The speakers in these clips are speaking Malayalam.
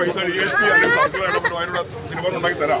പൈസ ഡി എസ് പി അല്ലെങ്കിൽ അതിനോട് തീരുമാനം ഉണ്ടാക്കി തരാം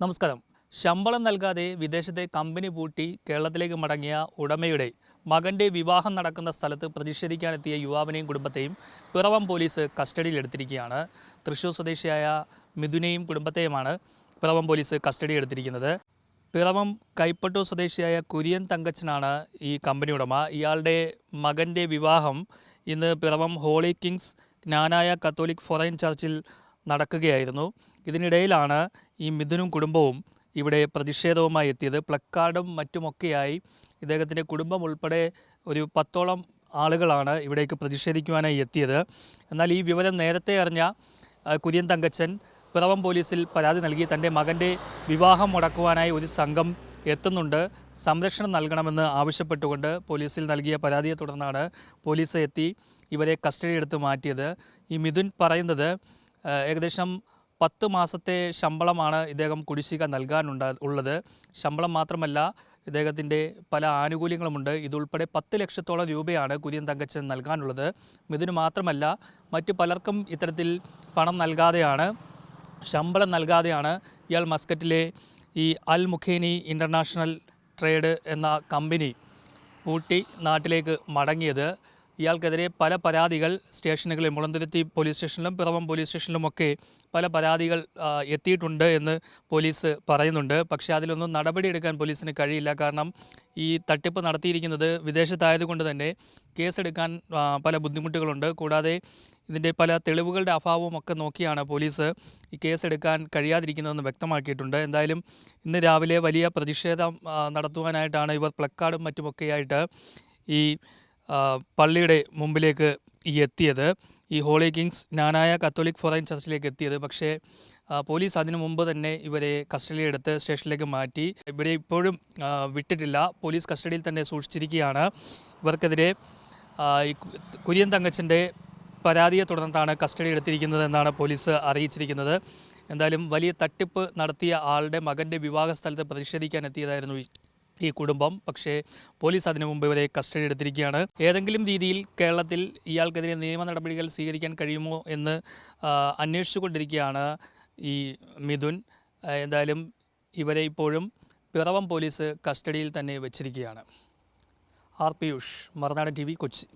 നമസ്കാരം. ശമ്പളം നൽകാതെ വിദേശത്തെ കമ്പനി പൂട്ടി കേരളത്തിലേക്ക് മടങ്ങിയ ഉടമയുടെ മകന്റെ വിവാഹം നടക്കുന്ന സ്ഥലത്ത് പ്രതിഷേധിക്കാനെത്തിയ യുവാവിനെയും കുടുംബത്തെയും പിറവം പോലീസ് കസ്റ്റഡിയിലെടുത്തിരിക്കുകയാണ്. തൃശൂർ സ്വദേശിയായ മിഥുനെയും കുടുംബത്തെയുമാണ് പിറവം പോലീസ് കസ്റ്റഡിയിലെടുത്തിരിക്കുന്നത്. പിറവം കൈപ്പട്ടൂർ സ്വദേശിയായ കുര്യൻ തങ്കച്ചനാണ് ഈ കമ്പനി ഉടമ. ഇയാളുടെ മകന്റെ വിവാഹം ഇന്ന് Piravam Holy Kings Knanaya Catholic Forane ചർച്ചിൽ നടക്കുകയായിരുന്നു. ഇതിനിടയിലാണ് ഈ മിഥുനും കുടുംബവും ഇവിടെ പ്രതിഷേധവുമായി എത്തിയത്. പ്ലക്കാർഡും മറ്റുമൊക്കെയായി ഇദ്ദേഹത്തിന്റെ കുടുംബം ഉൾപ്പെടെ ഒരു പത്തോളം ആളുകളാണ് ഇവിടേക്ക് പ്രതിഷേധിക്കുവാനായി എത്തിയത്. എന്നാൽ ഈ വിവരം നേരത്തെ അറിഞ്ഞ കുര്യൻ തങ്കച്ചൻ പിറവം പോലീസിൽ പരാതി നൽകി. തന്റെ മകന്റെ വിവാഹം മുടക്കുവാനായി ഒരു സംഘം എത്തുന്നുണ്ട്. സംരക്ഷണം നൽകണമെന്ന് ആവശ്യപ്പെട്ടുകൊണ്ട് പോലീസിൽ നൽകിയ പരാതിയെ തുടർന്നാണ് പോലീസ് എത്തി ഇവരെ കസ്റ്റഡി എടുത്ത് മാറ്റിയത്. ഈ മിഥുൻ പറയുന്നത് ഏകദേശം പത്ത് മാസത്തെ ശമ്പളമാണ് ഇദ്ദേഹം കുടിശ്ശിക നൽകാനുണ്ട ഉള്ളത്. ശമ്പളം മാത്രമല്ല ഇദ്ദേഹത്തിന്റെ പല ആനുകൂല്യങ്ങളുമുണ്ട്. ഇതുൾപ്പെടെ പത്ത് ലക്ഷത്തോളം രൂപയാണ് കുര്യൻ തങ്കച്ചൻ നൽകാനുള്ളത്. മിഥുന് മാത്രമല്ല മറ്റു പലർക്കും ഇത്തരത്തിൽ പണം നൽകാതെയാണ് ശമ്പളം നൽകാതെയാണ് ഇയാൾ മസ്കറ്റിലെ ഈ അൽ മുഖേനി ഇന്റർനാഷണൽ ട്രേഡ് എന്ന കമ്പനി പൂട്ടി നാട്ടിലേക്ക് മടങ്ങിയത്. ഇയാൾക്കെതിരെ പല പരാതികൾ സ്റ്റേഷനുകളിൽ മുളന്തുരുത്തി പോലീസ് സ്റ്റേഷനിലും പിറവം പോലീസ് സ്റ്റേഷനിലുമൊക്കെ പല പരാതികൾ എത്തിയിട്ടുണ്ട് എന്ന് പോലീസ് പറയുന്നുണ്ട്. പക്ഷേ അതിലൊന്നും നടപടിയെടുക്കാൻ പോലീസിന് കഴിയില്ല. കാരണം ഈ തട്ടിപ്പ് നടത്തിയിരിക്കുന്നത് വിദേശത്തായതുകൊണ്ട് തന്നെ കേസെടുക്കാൻ പല ബുദ്ധിമുട്ടുകളുണ്ട്. കൂടാതെ ഇതിന്റെ പല തെളിവുകളുടെ അഭാവവും ഒക്കെ നോക്കിയാണ് പോലീസ് ഈ കേസെടുക്കാൻ കഴിയാതിരിക്കുന്നതെന്ന് വ്യക്തമാക്കിയിട്ടുണ്ട്. എന്തായാലും ഇന്ന് രാവിലെ വലിയ പ്രതിഷേധം നടത്തുവാനായിട്ടാണ് ഇവർ പ്ലക്കാർഡും മറ്റുമൊക്കെയായിട്ട് ഈ പള്ളിയുടെ മുമ്പിലേക്ക് എത്തിയത്. ഈ holy kings Knanaya catholic forane ചർച്ചിലേക്ക് എത്തിയത്. പക്ഷേ പോലീസ് അതിനു മുമ്പ് തന്നെ ഇവരെ കസ്റ്റഡിയിലെടുത്ത് സ്റ്റേഷനിലേക്ക് മാറ്റി. ഇവരെ ഇപ്പോഴും വിട്ടിട്ടില്ല. പോലീസ് കസ്റ്റഡിയിൽ തന്നെ സൂക്ഷിച്ചിരിക്കുകയാണ്. ഇവർക്കെതിരെ കുര്യൻ തങ്കച്ചന്റെ പരാതിയെ തുടർന്നിട്ടാണ് കസ്റ്റഡി എടുത്തിരിക്കുന്നത് എന്നാണ് പോലീസ് അറിയിച്ചിരിക്കുന്നത്. എന്തായാലും വലിയ തട്ടിപ്പ് നടത്തിയ ആളുടെ മകന്റെ വിവാഹ സ്ഥലത്ത് പ്രതിഷേധിക്കാൻ എത്തിയതായിരുന്നു ഈ കുടുംബം പക്ഷേ പോലീസ് അതിനു മുമ്പ് ഇവരെ കസ്റ്റഡി എടുത്തിരിക്കുകയാണ്. ഏതെങ്കിലും രീതിയിൽ കേരളത്തിൽ ഇയാൾക്കെതിരെ നിയമ നടപടികൾ സ്വീകരിക്കാൻ കഴിയുമോ എന്ന് അന്വേഷിച്ചുകൊണ്ടിരിക്കുകയാണ് ഈ മിഥുൻ. എന്തായാലും ഇവരെ ഇപ്പോഴും പിറവം പോലീസ് കസ്റ്റഡിയിൽ തന്നെ വെച്ചിരിക്കുകയാണ്. R Piyush Marunadan T V Kochi.